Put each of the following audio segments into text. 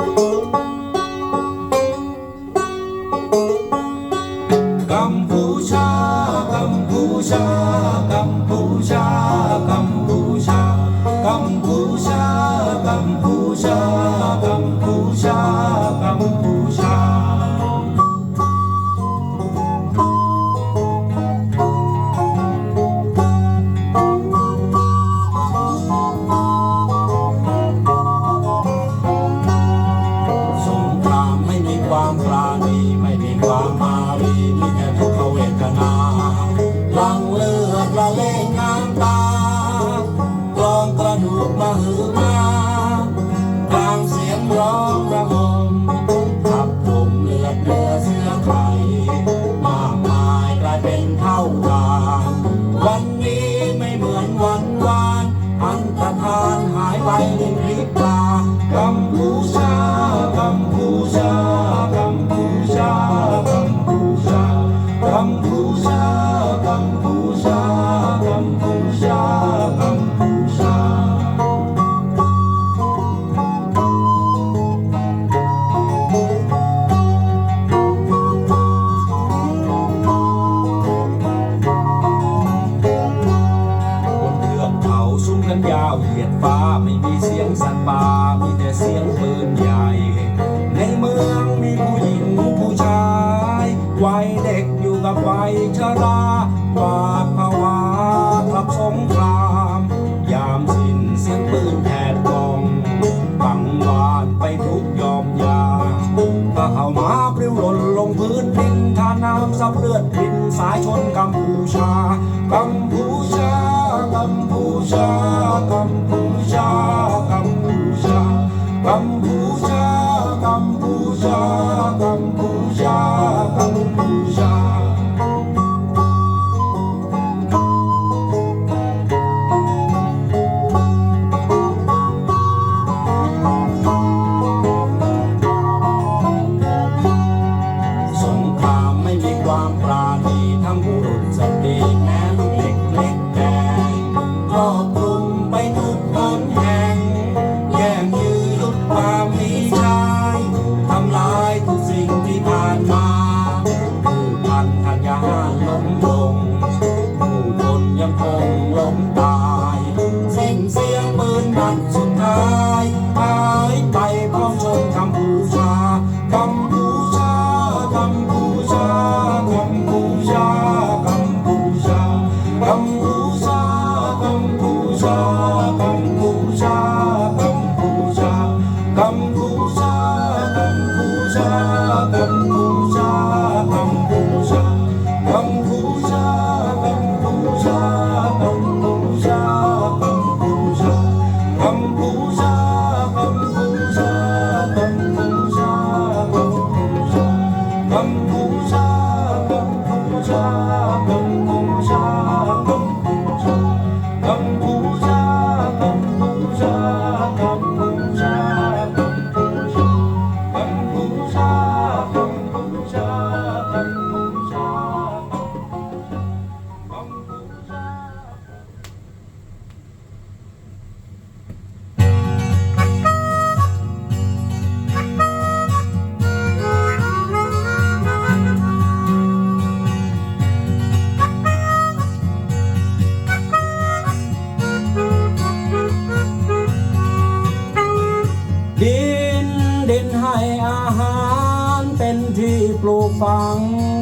Bye.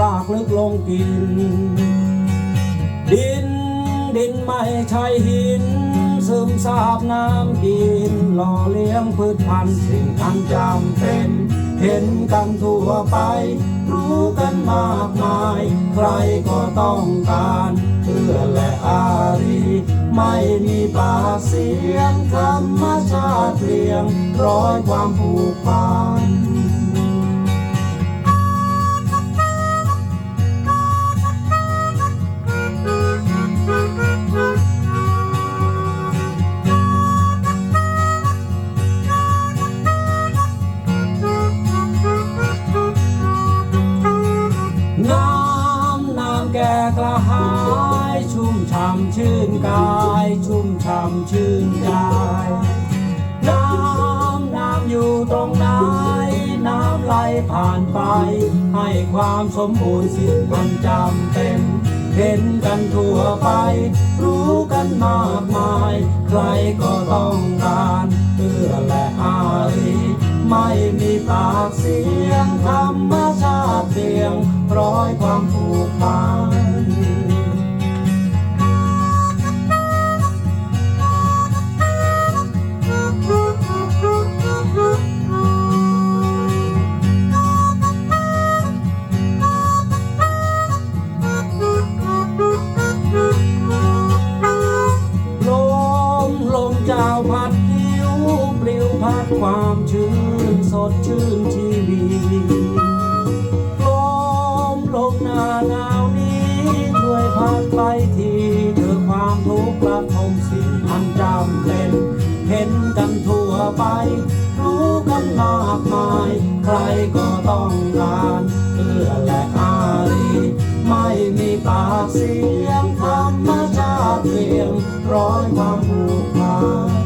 รากลึกลงกิน ดินดินไม่ใช่หิน ซึมซาบน้ำกิน หล่อเลี้ยงพืชพันธุ์สิ่งทันจำเป็น เห็นกันทั่วไป รู้กันมากมาย ใครก็ต้องการ เพื่อและอารี ไม่มีปาเสียงธรรมชาติเรียง ร้อยความผูกพัน ชื่นกายชุ่มช่ำชื่นใจน้ำน้ำอยู่ตรงไหนน้ำไหลผ่านไป ให้ความสมบูรณ์สิ่งพันจำเป็นเห็นกันทั่วไป รู้กันมากมาย ใครก็ต้องการเพื่อและอารีไม่มีปากเสียงธรรมชาติเสียงร้อยความผูกพัน I'm amour pas.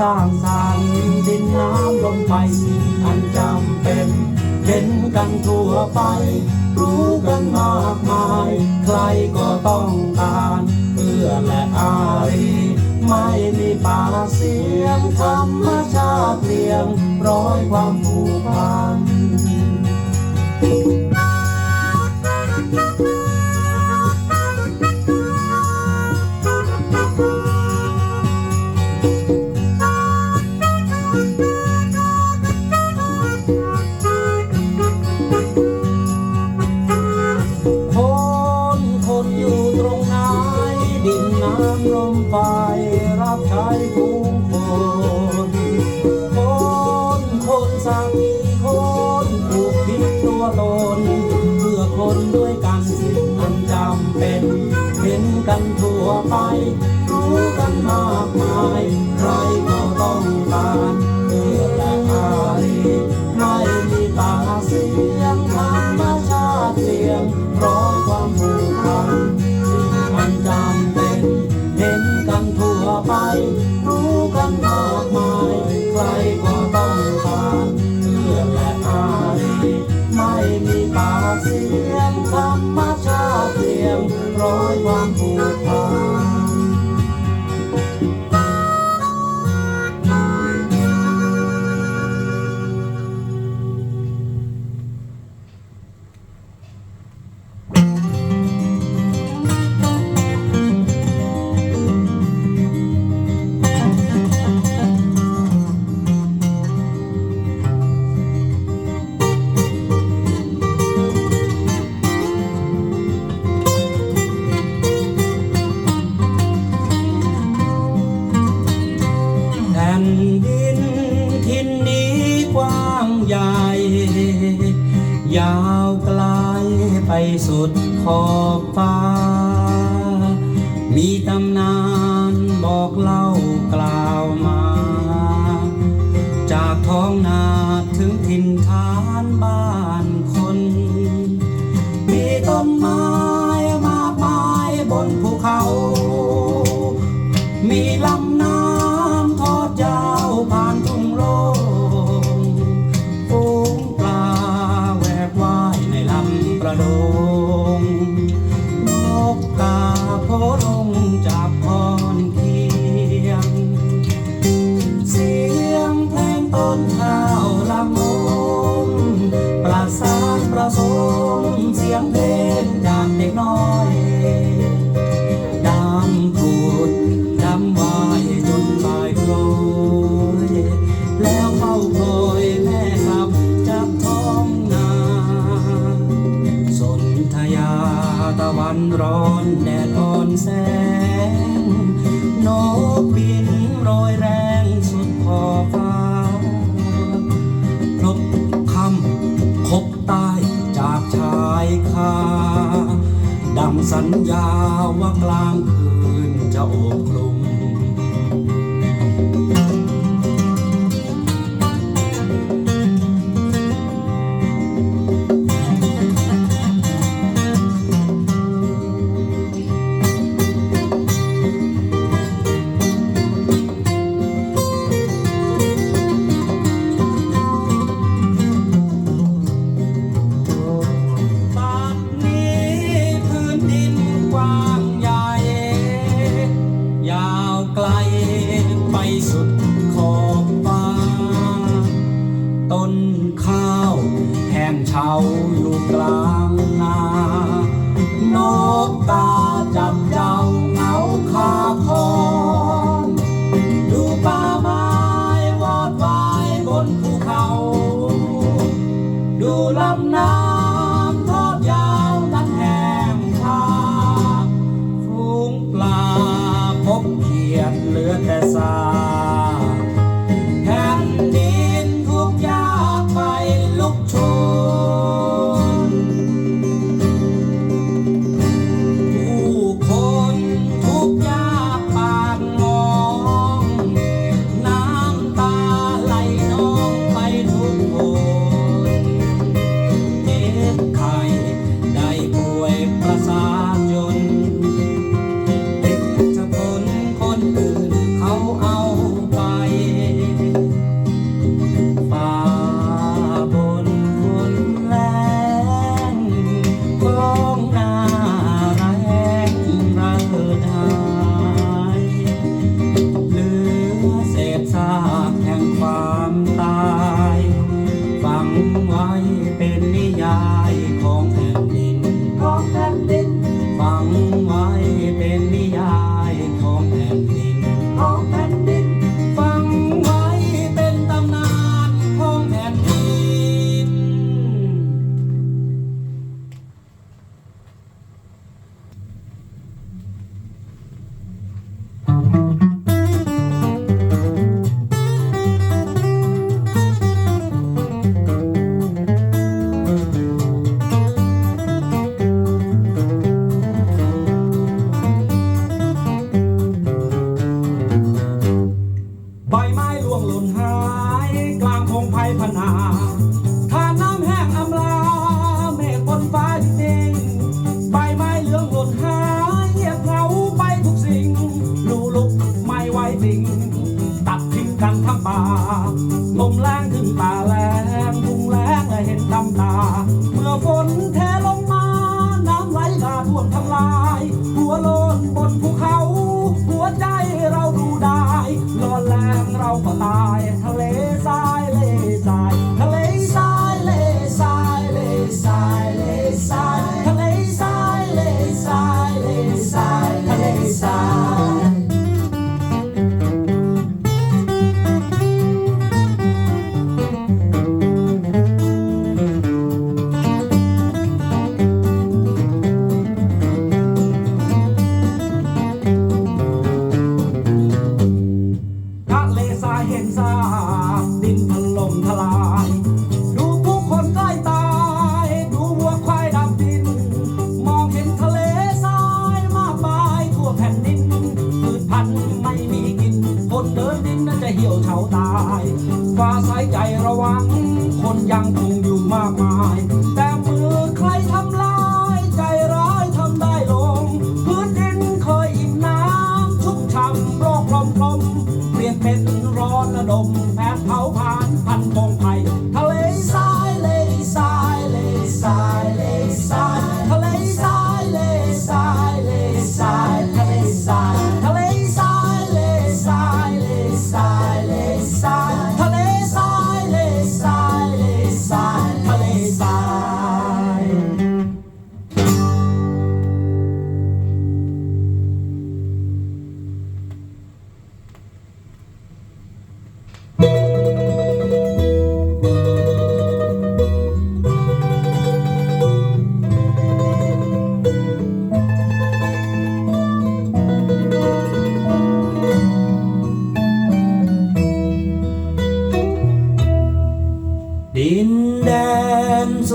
สร้างสรรค์ดินน้ำลมไฟอันจำเป็นเห็นกันทั่วไป รู้กันมากมาย ใครก็ต้องการเพื่อและอารีไม่มีป่าเสียงธรรมชาติเลียงร้อยความผูกพัน่นดินทินนี้กว้างใหญ่ ยาวไกลไปสุดขอบฟ้า ดังสัญญาว่ากลางคืนจะโอบคลุม เขาอยู่กลางนานกตา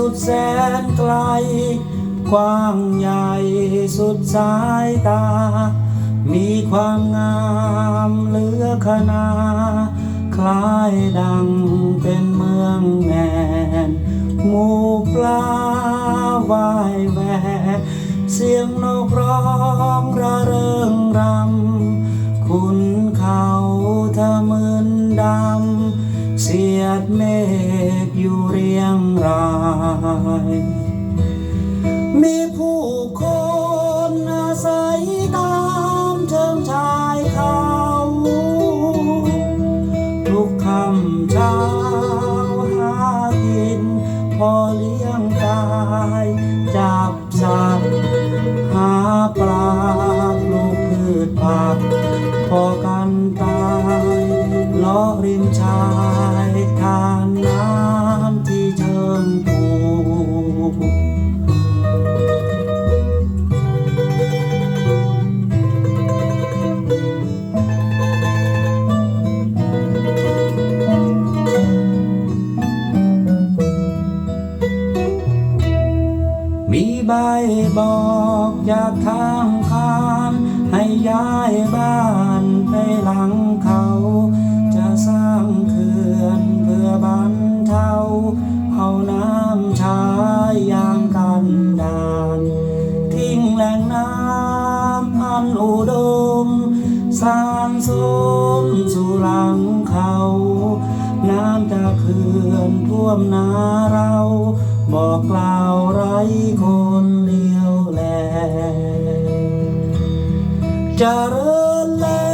สุดแสนไกล กว้างใหญ่สุดสายตา มีความงามเหลือขนา คล้ายดังเป็นเมืองแงนหมูปลาวายแวเสียงนกร้องระเริงรำคุณเขาทะมึนดำ สียดเมฆอยู่เรียงราย มีผู้คนอาศัยางคานให้ย้ายบ้านไปหลังเขา จะสร้างเขื่อนเพื่อบรรเทาเอาน้ำช้อย่างกันดานทิ้งแหล่งน้ำอันอุดมสารสมสู่หลังเขา น้ำจากเขื่อนท่วมนาเรา บอกกล่าวไร้คน จริญแล้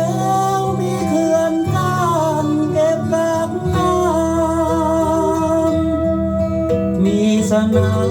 วมีเขื่อนกั้นเก็บกักน้ำมีสนาม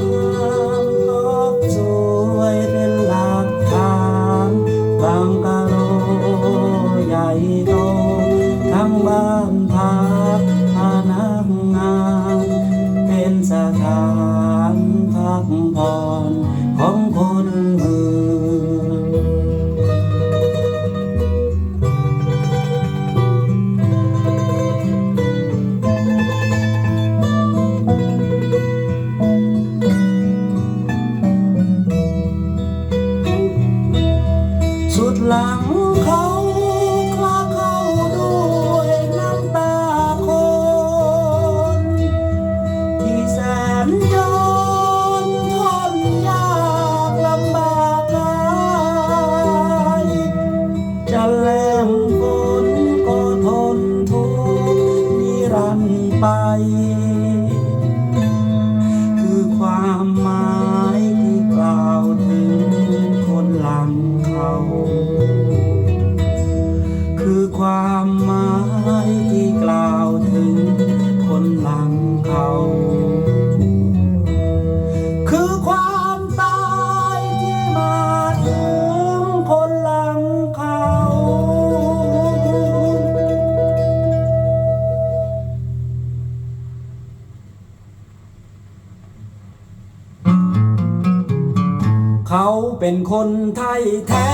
เขาเป็นคนไทยแท้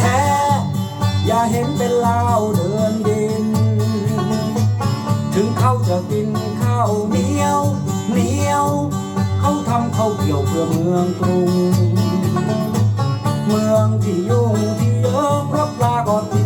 แท้ อย่าเห็นเป็นลาวเดินดิน ถึงเขาจะกินข้าวเหนียวเหนียว เขาทำข้าวเกี่ยวเพื่อเมืองกรุง เมืองที่ยุ่งที่เยอะเพราะปลาก็ที่เ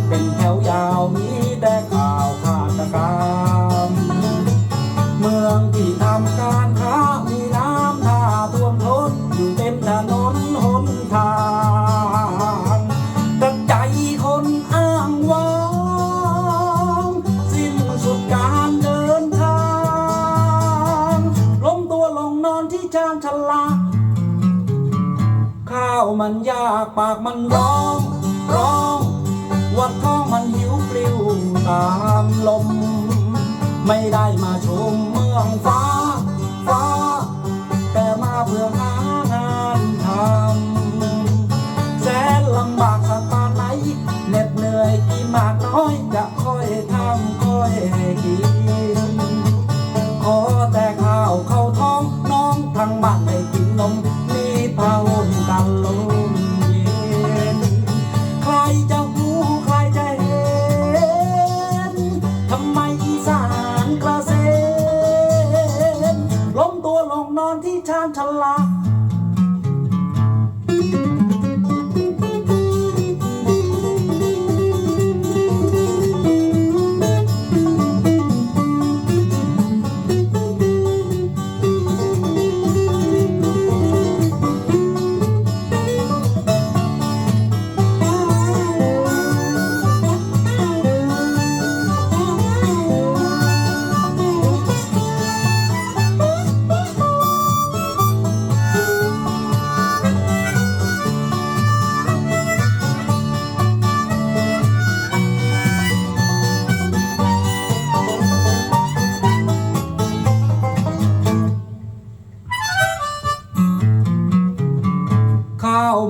ป็น มันยากปากมันร้อง ร้องวัดท้องมันหิวปลิวตามลม ไม่ได้มาชมเมืองฟ้า ฟ้า แต่มาเพื่อหา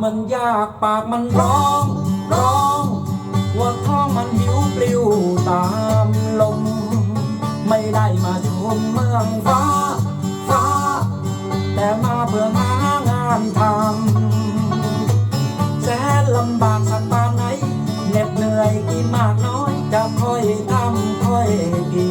มันยากปากมันร้องร้องว่าท้องมันหิวปลิวตามลม ไม่ได้มาชมเมืองฟ้า ฟ้า แต่มาเพื่อหางานทำแสนลำบากสักปานไหนเหน็ดเหนื่อยกี่มากน้อยจะค่อยทำค่อยกิน